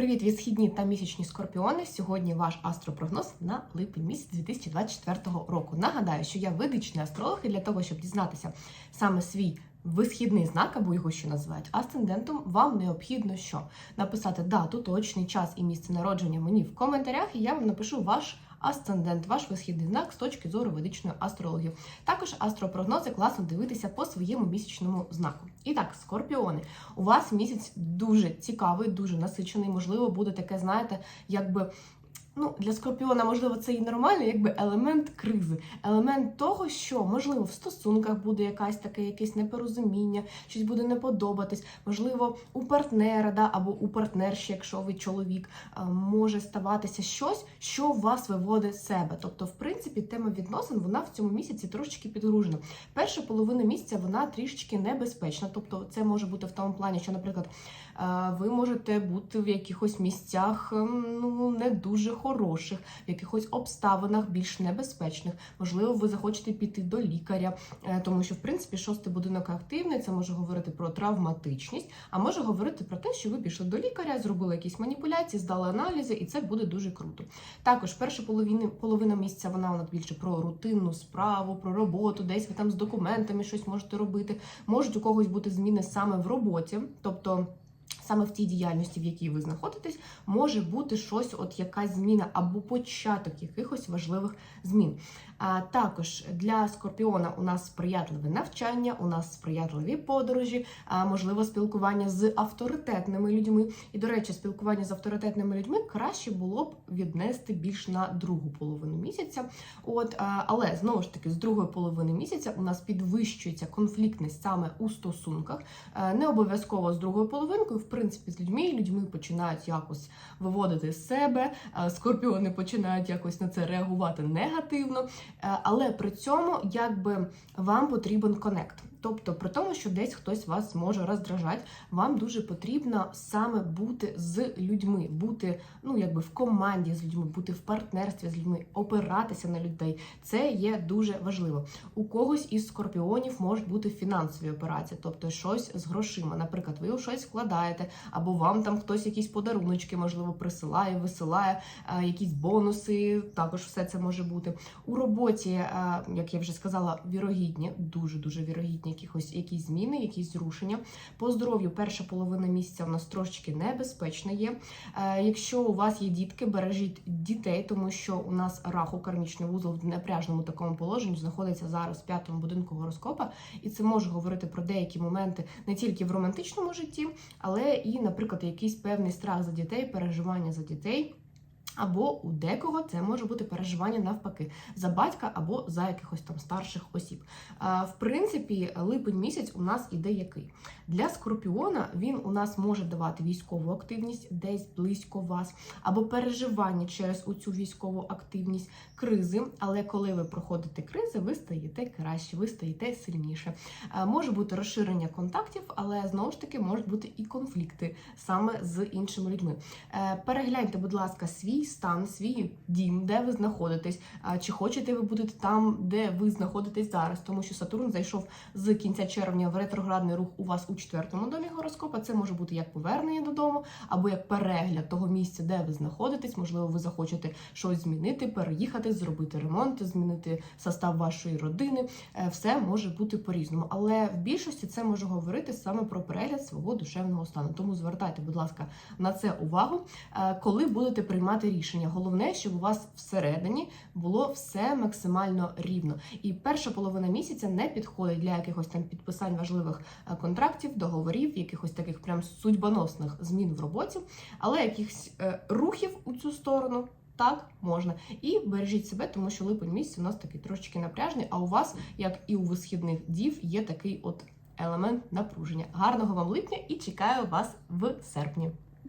Привіт, відсхідні та місячні скорпіони. Сьогодні ваш астропрогноз на липень місяць 2024 року. Нагадаю, що я видичний астролог, і для того, щоб дізнатися саме свій висхідний знак, або його ще називають асцендентом, вам необхідно що написати дату, точний час і місце народження мені в коментарях, і я вам напишу ваш. Асцендент, ваш висхідний знак з точки зору ведичної астрології. Також астропрогнози класно дивитися по своєму місячному знаку. І так, скорпіони, у вас місяць дуже цікавий, дуже насичений. Можливо, буде таке, знаєте, якби. Ну, для скорпіона, можливо, це і нормально, якби елемент кризи, елемент того, що можливо в стосунках буде якась таке, якесь непорозуміння, щось буде не подобатись. Можливо, у партнера да, або у партнерші, якщо ви чоловік, е, може ставатися щось, що вас виводить з себе. Тобто, в принципі, тема відносин вона в цьому місяці трошечки підгружена. Перша половина місяця вона трішечки небезпечна. Тобто, це може бути в тому плані, що, наприклад, е, ви можете бути в якихось місцях ем, ну не дуже хороших, в якихось обставинах більш небезпечних. Можливо, ви захочете піти до лікаря, е, тому що в принципі шостий будинок активний. Це може говорити про травматичність, а може говорити про те, що ви пішли до лікаря, зробили якісь маніпуляції, здали аналізи, і це буде дуже круто. Також перша половина половина місяця вона у нас більше про рутинну справу, про роботу, десь ви там з документами щось можете робити. Можуть у когось бути зміни саме в роботі, тобто. Саме в тій діяльності, в якій ви знаходитесь, може бути щось, от якась зміна або початок якихось важливих змін. А також для скорпіона у нас сприятливе навчання, у нас сприятливі подорожі, а можливо спілкування з авторитетними людьми. І, до речі, спілкування з авторитетними людьми краще було б віднести більш на другу половину місяця. От, а, але знову ж таки, з другої половини місяця у нас підвищується конфліктність саме у стосунках, А, не обов'язково з другою половинкою, в принципі, з людьми людьми починають якось виводити з себе. Скорпіони починають якось на це реагувати негативно. Е, але при цьому якби вам потрібен конект. Тобто, при тому, що десь хтось вас може роздражати, вам дуже потрібно саме бути з людьми, бути ну якби в команді з людьми, бути в партнерстві з людьми, опиратися на людей. Це є дуже важливо. У когось із скорпіонів можуть бути фінансові операції, тобто щось з грошима. Наприклад, ви у щось вкладаєте, або вам там хтось якісь подаруночки, можливо, присилає, висилає, е, якісь бонуси. Також все це може бути у роботі, е, як я вже сказала, вірогідні, дуже дуже вірогідні якихось якісь зміни, якісь зрушення. По здоров'ю перша половина місяця у нас трошечки небезпечна є. Е, Якщо у вас є дітки, бережіть дітей, тому що у нас раху кармічний вузол в непряжному такому положенні знаходиться зараз в п'ятому будинку гороскопа, і це може говорити про деякі моменти не тільки в романтичному житті, але і, наприклад, якийсь певний страх за дітей, переживання за дітей. Або у декого це може бути переживання навпаки за батька або за якихось там старших осіб. В принципі, липень місяць у нас іде який для скорпіона. Він у нас може давати військову активність десь близько вас, або переживання через оцю військову активність, кризи. Але коли ви проходите кризи, ви стаєте краще, ви стаєте сильніше. Може бути розширення контактів, але знову ж таки можуть бути і конфлікти саме з іншими людьми. Е, Перегляньте, будь ласка, свій стан, свій дім, де ви знаходитесь, чи хочете ви бути там, де ви знаходитесь зараз, тому що Сатурн зайшов з кінця червня в ретроградний рух у вас у четвертому домі гороскопа. Це може бути як повернення додому, або як перегляд того місця, де ви знаходитесь. Можливо, ви захочете щось змінити, переїхати, зробити ремонт, змінити состав вашої родини. Е, Все може бути по-різному. Але в більшості це може говорити саме про перегляд свого душевного стану. Тому звертайте, будь ласка, на це увагу, е, коли будете приймати рішення. Головне, щоб у вас всередині було все максимально рівно. І перша половина місяця не підходить для якихось там підписань важливих е, контрактів, договорів, якихось таких прям судьбоносних змін в роботі, але якихось е, рухів у цю сторону. Так, можна. І бережіть себе, тому що липень місяць у нас такий трошечки напряжний, а у вас, як і у висхідних дів, є такий от елемент напруження. Гарного вам липня і чекаю вас в серпні.